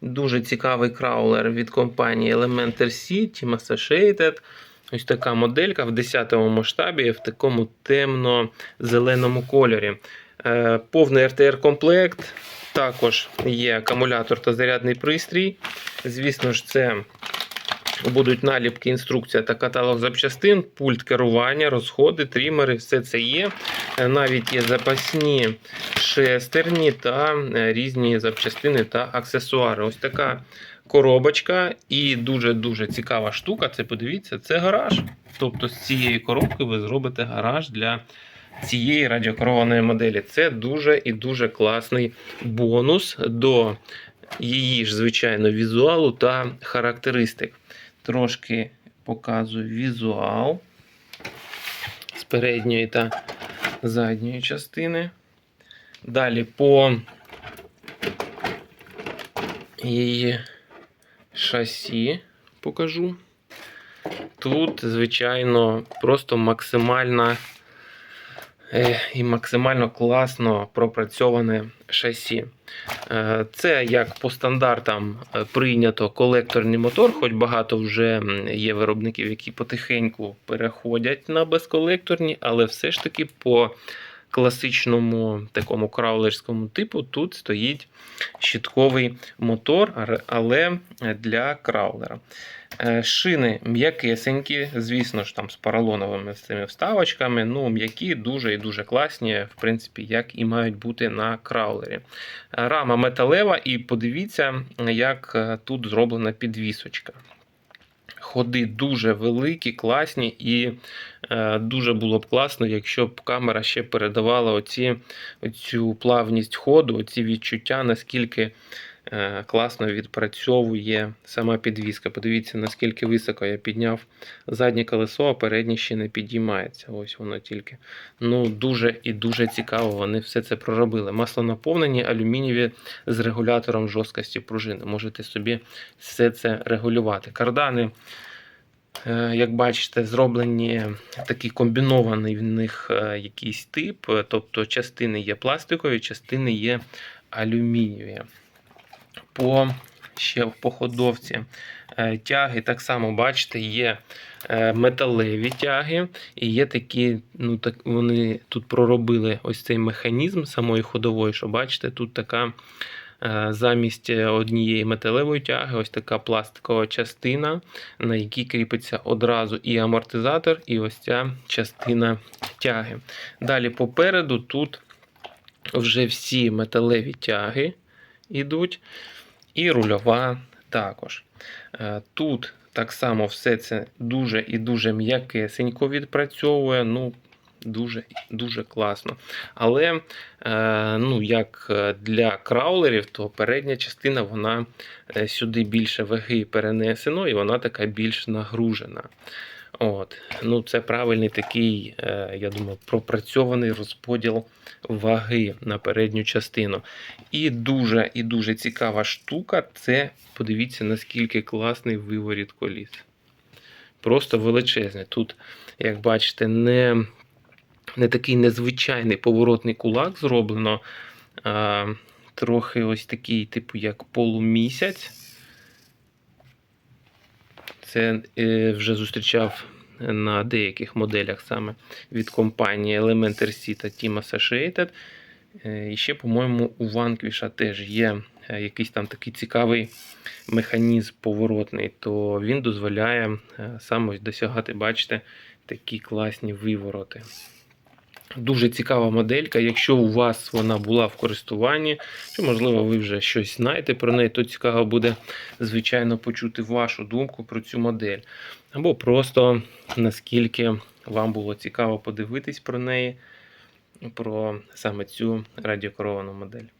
Дуже цікавий краулер від компанії Elementor C, Team Associated. Ось така моделька в 10 масштабі в такому темно-зеленому кольорі. Е, Повний RTR-комплект. Також є акумулятор та зарядний пристрій. Звісно ж, це будуть наліпки, інструкція та каталог запчастин, пульт керування, розходи, трімери, все це є. Е, Навіть є запасні шестерні та е, різні запчастини та аксесуари. Ось така коробочка і дуже-дуже цікава штука. Це подивіться, це гараж. Тобто з цієї коробки ви зробите гараж для цієї радіокерованої моделі. Це дуже і дуже класний бонус до її ж, звичайно, візуалу та характеристик. Трошки показую візуал з передньої та задньої частини. Далі по її шасі покажу. Тут, звичайно, просто максимальна е, і максимально класно пропрацьоване шасі. Е, Це як по стандартам е, прийнято колекторний мотор, хоч багато вже є виробників, які потихеньку переходять на безколекторні, але все ж таки по класичному такому краулерському типу тут стоїть щитковий мотор, але для краулера. Е, Шини м'якесенькі, звісно ж, там з поролоновими цими вставочками, ну м'які, дуже і дуже класні, в принципі, як і мають бути на краулері. Рама металева, і подивіться, як е, тут зроблена підвісочка. Ходи дуже великі, класні, і е, дуже було б класно, якщо б камера ще передавала оці, оцю плавність ходу, оці відчуття, наскільки класно відпрацьовує сама підвіска. Подивіться, наскільки високо я підняв заднє колесо, а переднє ще не підіймається. Ось воно тільки. Ну, дуже і дуже цікаво. Вони все це проробили. Масло наповнені, алюмінієві з регулятором жорсткості пружини. Можете собі все це регулювати. Кардани. е, Як бачите, зроблені такий комбінований в них е, якийсь тип, е, тобто частини є пластикові, частини є алюмінієві. По ще в походовці е, тяги так само бачите, є е, металеві тяги, і є такі, ну так вони тут проробили ось цей механізм самої ходової, що бачите, тут така. е, Замість однієї металевої тяги, ось така пластикова частина, на якій кріпиться одразу і амортизатор, і ось ця частина тяги. Далі попереду тут вже всі металеві тяги йдуть, і рульова також. Е, Тут так само все це дуже і дуже м'якесенько відпрацьовує. Ну, Дуже дуже класно. Але е, ну, як е, для краулерів, то передня частина вона е, сюди більше ваги перенесено, і вона така більш нагружена. От. Ну, Це правильний такий, е, я думаю, пропрацьований розподіл ваги на передню частину. І дуже і дуже цікава штука це подивіться, наскільки класний виворіт коліс. Просто величезний. Тут, як бачите, не, не такий незвичайний поворотний кулак зроблено. А, трохи ось такий, типу, як полумісяць. Це е, вже зустрічав на деяких моделях саме від компанії Elementor C та Team Associated. Е, І ще, по-моєму, у Vanquish теж є е, якийсь там такий цікавий механізм поворотний, то він дозволяє саме досягати, бачите, такі класні вивороти. Дуже цікава моделька. Якщо у вас вона була в користуванні, чи, можливо, ви вже щось знаєте про неї, то цікаво буде, звичайно, почути вашу думку про цю модель. Або просто наскільки вам було цікаво подивитись про неї, про саме цю радіокеровану модель.